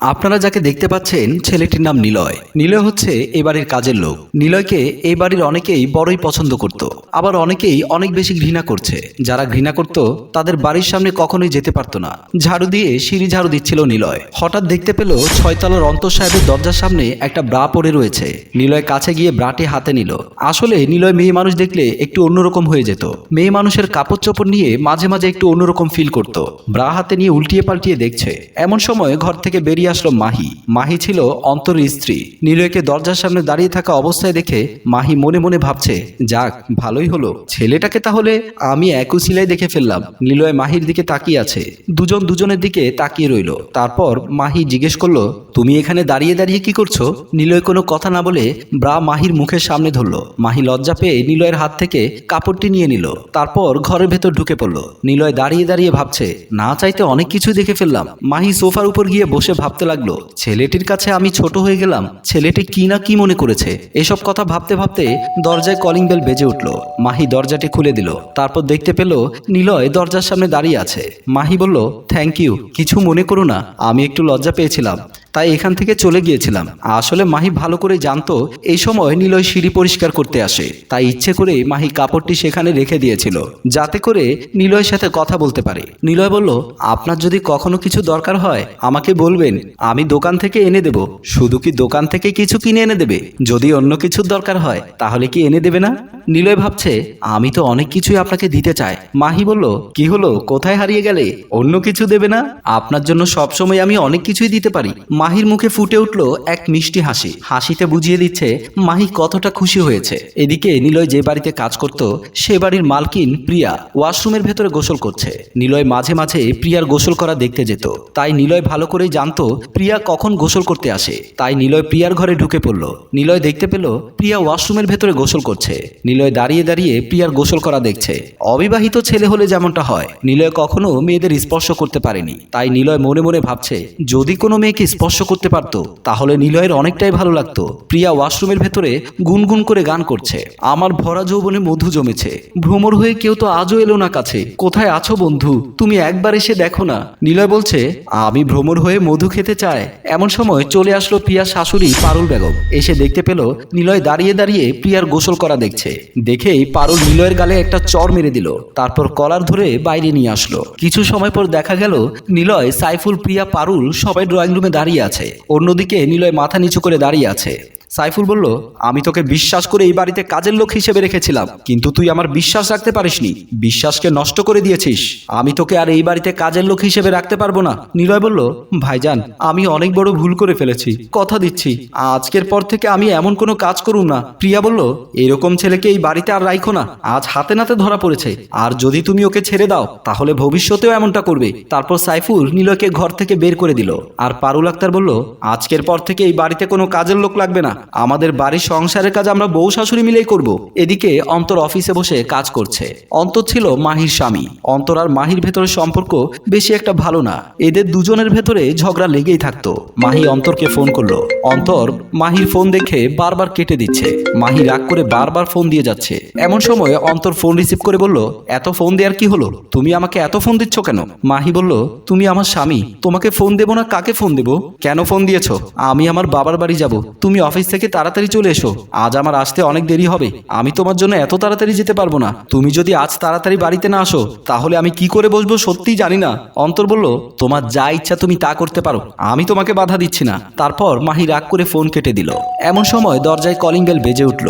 আপনারা যাকে দেখতে পাচ্ছেন, ছেলেটির নাম নিলয়। নিলয় হচ্ছে এ বাড়ির কাজের লোক। নিলয়কে এই বাড়ির অনেকেই বড়ই পছন্দ করত। আবার অনেকেই অনেক বেশি ঘৃণা করছে। যারা ঘৃণা করত, তাদের বাড়ির সামনে কখনোই যেতে পারতো না। ঝাড়ু দিয়ে সিঁড়ি ঝাড়ু দিচ্ছিল নিলয়। হঠাৎ দেখতে পেল ছয়তলার অন্তর সাহেবের দরজার সামনে একটা ব্রা পড়ে রয়েছে। নিলয় কাছে গিয়ে ব্রাটি হাতে নিল। আসলে নিলয় মেয়ে মানুষ দেখলে একটু অন্যরকম হয়ে যেত। মেয়ে মানুষের কাপড় চোপড় নিয়ে মাঝে মাঝে একটু অন্যরকম ফিল করত। ব্রা হাতে নিয়ে উল্টিয়ে পাল্টিয়ে দেখছে। এমন সময় ঘর থেকে বেরিয়ে আসলো মাহি। মাহি ছিল অন্তরের স্ত্রী। নিলয়কে দরজার সামনে দাঁড়িয়ে থাকা অবস্থায় দেখে মাহি মনে মনে ভাবছে, যাক, ভালোই হলো। ছেলেটাকে তাহলে আমি একই সিলাই দেখে ফেললাম। নিলয় মাহির দিকে তাকিয়ে আছে। দুজন দুজনের দিকে তাকিয়ে রইল। তারপর মাহি জিজ্ঞেস করল, তুমি এখানে দাঁড়িয়ে দাঁড়িয়ে কি করছ? নিলয় কোনো কথা না বলে ব্রা মাহির মুখের সামনে ধরলো। মাহি লজ্জা পেয়ে নিলয়ের হাত থেকে কাপড়টি নিয়ে নিল। তারপর ঘরের ভেতর ঢুকে পড়ল। নিলয় দাঁড়িয়ে দাঁড়িয়ে ভাবছে, না চাইতে অনেক কিছু দেখে ফেললাম। মাহি সোফার উপর গিয়ে বসে ভাবতে লাগল, ছেলেটির কাছে আমি ছোট হয়ে গেলাম, ছেলেটি কি না কি মনে করেছে? এসব কথা ভাবতে ভাবতে দরজায় কলিং বেল বেজে উঠল। মাহি দরজাটি খুলে দিল, তারপর দেখতে পেল নিলয় দরজার সামনে দাঁড়িয়ে আছে। মাহি বলল থ্যাংক ইউ কিছু মনে করো না, আমি একটু লজ্জা পেয়েছিলাম। তাই এখান থেকে চলে গিয়েছিলাম। আসলে মাহি ভালো করে জানতো, এই সময় নিলয় সিঁড়ি পরিষ্কার করতে আসে। তাই ইচ্ছে করে মাহি কাপড়টি সেখানে রেখে দিয়েছিল, যাতে করে নিলয়ের সাথে কথা বলতে পারে। নিলয় বলল, আপনার যদি কখনো কিছু দরকার হয়, আমাকে বলবেন। আমি দোকান থেকে এনে দেব। শুধু কি দোকান থেকে কিছু কিনে এনে দেবে? যদি অন্য কিছুর দরকার হয়, তাহলে কি এনে দেবে না? নিলয় ভাবছে, আমি তো অনেক কিছুই আপনাকে দিতে চাই। মাহি বলল, কি হলো? কোথায় হারিয়ে গেলে? অন্য কিছু দেবে না? আপনার জন্য সবসময় আমি অনেক কিছুই দিতে পারি। মাহির মুখে ফুটে উঠল এক মিষ্টি হাসি। হাসিতে বুঝিয়ে দিচ্ছে, মাহি কতটা খুশি হয়েছে। এদিকে নিলয় যে বাড়িতে কাজ করত, সে বাড়ির মালকিন প্রিয়া ওয়াশরুমের ভেতরে গোসল করছে। নিলয় মাঝে মাঝে প্রিয়ার গোসল করা দেখতে যেত। তাই নিলয় ভালো করেই জানতো প্রিয়া কখন গোসল করতে আসে। তাই নিলয় প্রিয়ার ঘরে ঢুকে পড়ল। নিলয় দেখতে পেল প্রিয়া ওয়াশরুমের ভেতরে গোসল করছে। নিলয় দাঁড়িয়ে দাঁড়িয়ে প্রিয়ার গোসল করা দেখছে। অবিবাহিত ছেলে হলে যেমনটা হয়, নিলয় কখনো মেয়েদের স্পর্শ করতে পারেনি। তাই নিলয় মনে মনে ভাবছে, যদি কোনো মেয়েকে স্পর্শ করতে পারতো, তাহলে নিলয়ের অনেকটাই ভালো লাগতো। প্রিয়া ওয়াশরুমের ভেতরে গুনগুন করে গান করছে। আমার ভরা যৌবনে মধু জমেছে। ভ্রমর হয়ে কেউ তো আজও এলো না কাছে। কোথায় আছো বন্ধু? তুমি একবার এসে দেখো না। নিলয় বলছে, আমি ভ্রমর হয়ে মধু খেতে চাই। এমন সময় চলে আসলো প্রিয়ার শাশুড়ি পারুল বেগম। এসে দেখতে পেল, নিলয় দাঁড়িয়ে দাঁড়িয়ে প্রিয়ার গোসল করা দেখছে। দেখেই পারুল নিলয়ের গালে একটা চর মেরে দিল। তারপর কলার ধরে বাইরে নিয়ে আসলো। কিছু সময় পর দেখা গেল, নিলয়, সাইফুল, প্রিয়া, পারুল সবাই ড্রয়িং রুমে দাঁড়িয়ে আছে। অন্যদিকে নিলয় মাথা নিচু করে দাঁড়িয়ে আছে। সাইফুল বলল, আমি তোকে বিশ্বাস করে এই বাড়িতে কাজের লোক হিসেবে রেখেছিলাম, কিন্তু তুই আমার বিশ্বাস রাখতে পারিসনি। বিশ্বাসকে নষ্ট করে দিয়েছিস। আমি তোকে আর এই বাড়িতে কাজের লোক হিসেবে রাখতে পারব না। নিলয় বলল, ভাইজান, আমি অনেক বড় ভুল করে ফেলেছি। কথা দিচ্ছি। আজকের পর থেকে আমি এমন কোনো কাজ করুম না। প্রিয়া বলল, এরকম ছেলেকে এই বাড়িতে আর রাইখো না। আজ হাতে নাতে ধরা পড়েছে। আর যদি তুমি ওকে ছেড়ে দাও, তাহলে ভবিষ্যতেও এমনটা করবে। তারপর সাইফুল নিলয়কে ঘর থেকে বের করে দিল। আর পারুল আক্তার বলল, আজকের পর থেকে এই বাড়িতে কোনো কাজের লোক লাগবে না। আমাদের বাড়ির সংসারের কাজ আমরা বউ শাশুড়ি মিলেই করব। এদিকে অন্তর অফিসে বসে কাজ করছে। অন্তর ছিল মাহির স্বামী। অন্তর আর মাহির ভেতরে সম্পর্ক বেশি একটা ভালো না। এদের দুজনের ভেতরে ঝগড়া লেগেই থাকতো। মাহি অন্তরকে ফোন করল। অন্তর মাহির ফোন দেখে বারবার কেটে দিচ্ছে। মাহি রাগ করে বারবার ফোন দিয়ে যাচ্ছে। এমন সময় অন্তর ফোন রিসিভ করে বলল, এত ফোন দেওয়ার কি হলো? তুমি আমাকে এত ফোন দিচ্ছ কেন? মাহি বলল, তুমি আমার স্বামী। তোমাকে ফোন দেবো না কাকে ফোন দেবো? কেন ফোন দিয়েছ? আমি আমার বাবার বাড়ি যাব। তুমি অফিস থেকে তাড়াতাড়ি চলে এসো। আজ আমার আসতে অনেক দেরি হবে। আমি তোমার জন্য এত তাড়াতাড়ি যেতে পারব না। তুমি যদি আজ তাড়াতাড়ি বাড়িতে না আসো, তাহলে আমি কি করে বসবো সত্যিই জানি না। অন্তর বলল, তোমার যা ইচ্ছা তুমি তা করতে পারো। আমি তোমাকে বাধা দিচ্ছি না। তারপর মাহি রাগ করে ফোন কেটে দিল। এমন সময় দরজায় কলিং বেল বেজে উঠল।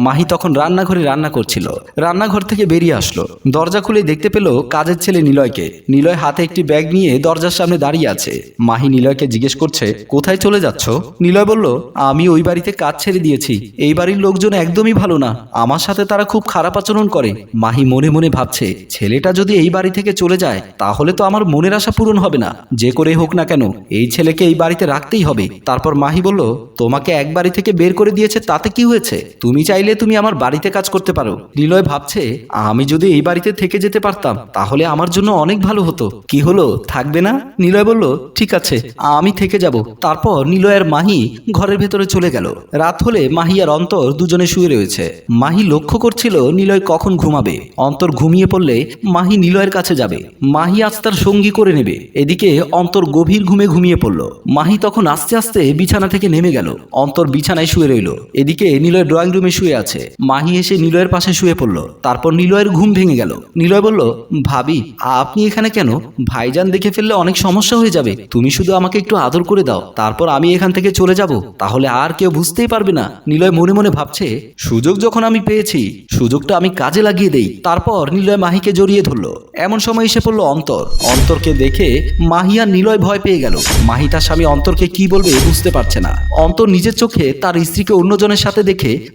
মাহি তখন রান্নাঘরে রান্না করছিল। রান্নাঘর থেকে বেরিয়ে আসলো। দরজা খুলে দেখতে পেল কাজের ছেলে নিলয়কে। নিলয় হাতে একটি ব্যাগ নিয়ে দরজার সামনে দাঁড়িয়ে আছে। মাহি নিলয়কে জিজ্ঞেস করছে, কোথায় চলে যাচ্ছ? নিলয় বলল, আমি ওই বাড়িতে কাজ ছেড়ে দিয়েছি। এই বাড়ির লোকজন একদমই ভালো না। আমার সাথে তারা খুব খারাপ আচরণ করে। মাহি মনে মনে ভাবছে, ছেলেটা যদি এই বাড়ি থেকে চলে যায়, তাহলে তো আমার মনের আশা পূরণ হবে না। যে করে হোক না কেন, এই ছেলেকে এই বাড়িতে রাখতেই হবে। তারপর মাহি বলল, তোমাকে এক বাড়ি থেকে বের করে দিয়েছে, তাতে কি হয়েছে? তুমি চাইলে চাইলে তুমি আমার বাড়িতে কাজ করতে পারো। নিলয় ভাবছে, আমি যদি এই বাড়িতে থেকে যেতে পারতাম, তাহলে আমার জন্য অনেক ভালো হতো। কি হলো? থাকবে না? নিলয় বলল, ঠিক আছে, আমি থেকে যাব। তারপর নিলয়ের মাহি ঘরের ভেতরে চলে গেল। রাত হলে মাহি আর অন্তর দুজনে শুয়ে রয়েছে। মাহি লক্ষ্য করছিল নিলয় কখন ঘুমাবে। অন্তর ঘুমিয়ে পড়লে মাহি নিলয়ের কাছে যাবে। মাহি আজ তার সঙ্গী করে নেবে। এদিকে অন্তর গভীর ঘুমে ঘুমিয়ে পড়ল। মাহি তখন আস্তে আস্তে বিছানা থেকে নেমে গেল। অন্তর বিছানায় শুয়ে রইল। এদিকে নিলয় ড্রয়িং রুমে শুয়ে আছে। মাহি এসে নিলয়ের পাশে শুয়ে পড়ল। তারপর নিলয়ের ঘুম ভেঙে গেল। নিলয় বলল, ভাবি, আপনি এখানে কেন? ভাইজান দেখে ফেললে অনেক সমস্যা হয়ে যাবে। তুমি শুধু আমাকে একটু আদর করে দাও। তারপর আমি এখান থেকে চলে যাব। তাহলে আর কেউ বুঝতেই পারবে না। নিলয় মনে মনে ভাবছে, সুযোগ যখন আমি পেয়েছি, সুযোগটা আমি কাজে লাগিয়ে দেই। তারপর নিলয় মাহিকে জড়িয়ে ধরলো। এমন সময় এসে পড়ল অন্তর। অন্তরকে দেখে মাহি আর নিলয় ভয় পেয়ে গেল। মাহি তার স্বামী অন্তরকে কি বলবে বুঝতে পারছে না। অন্তর নিজের চোখে তার স্ত্রীকে অন্যজনের সাথে দেখে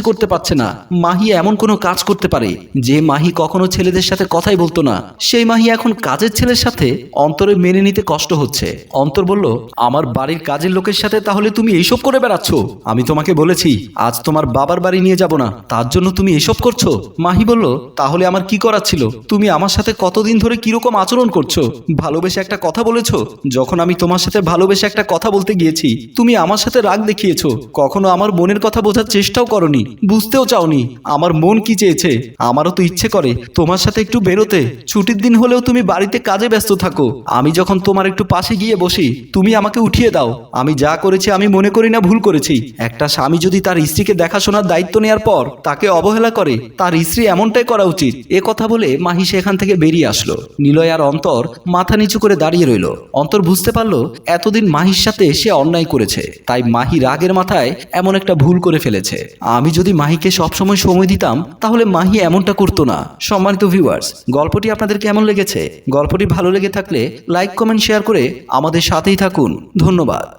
বিশ্বাসই করতে পারছে না। মাহি এমন কোনো কাজ করতে পারে যে মাহি কখনো ছেলেদের সাথে কথাই বলতো না। সেই মাহি এখন কাজের ছেলের সাথে অন্তরে মেনে নিতে কষ্ট হচ্ছে। অন্তর বলল, আমার বাড়ির কাজের লোকের সাথে তাহলে তুমি এইসব করে বেড়াচ্ছ? আমি তোমাকে বলেছি, আজ তোমার বাবার বাড়ি নিয়ে যাব না। তার জন্য তুমি এসব করছ? মাহি বলল, তাহলে আমার কি করার ছিল? তুমি আমার সাথে কতদিন ধরে কীরকম আচরণ করছ? ভালোবেসে একটা কথা বলেছ? যখন আমি তোমার সাথে ভালোবেসে একটা কথা বলতে গিয়েছি, তুমি আমার সাথে রাগ দেখিয়েছো। কখনো আমার মনের কথা বোঝার চেষ্টাও করনি। বুঝতেও চাওনি। আমার মন কি চেয়েছে? আমারও তো ইচ্ছে করে। তোমার সাথে একটু বেরোতে। ছুটির দিন হলেও তুমি বাড়িতে কাজে ব্যস্ত থাকো। আমি যখন তোমার একটু পাশে গিয়ে বসি, তুমি আমাকে উঠিয়ে দাও। আমি যা করেছি আমি মনে করি না ভুল করেছি। একটা স্বামী যদি তার স্ত্রীকে দেখাশোনার দায়িত্ব নেওয়ার পর তাকে অবহেলা করে, তার স্ত্রী এমনটাই করা উচিত। এ কথা বলে মাহি সেখান থেকে বেরিয়ে আসলো। নিলয় আর অন্তর মাথা নিচু করে দাঁড়িয়ে রইল। অন্তর বুঝতে পারল, এতদিন মাহির সাথে সে অন্যায় করেছে। তাই মাহি রাগের মাথায় এমন একটা ভুল করে ফেলেছে। আমি যদি মাহিকে সবসময় সময় দিতাম, তাহলে মাহি এমনটা করতো না। সম্মানিত ভিউয়ার্স গল্পটি আপনাদের কেমন লেগেছে? গল্পটি ভালো লেগে থাকলে লাইক কমেন্ট শেয়ার করে আমাদের সাথেই থাকুন। ধন্যবাদ।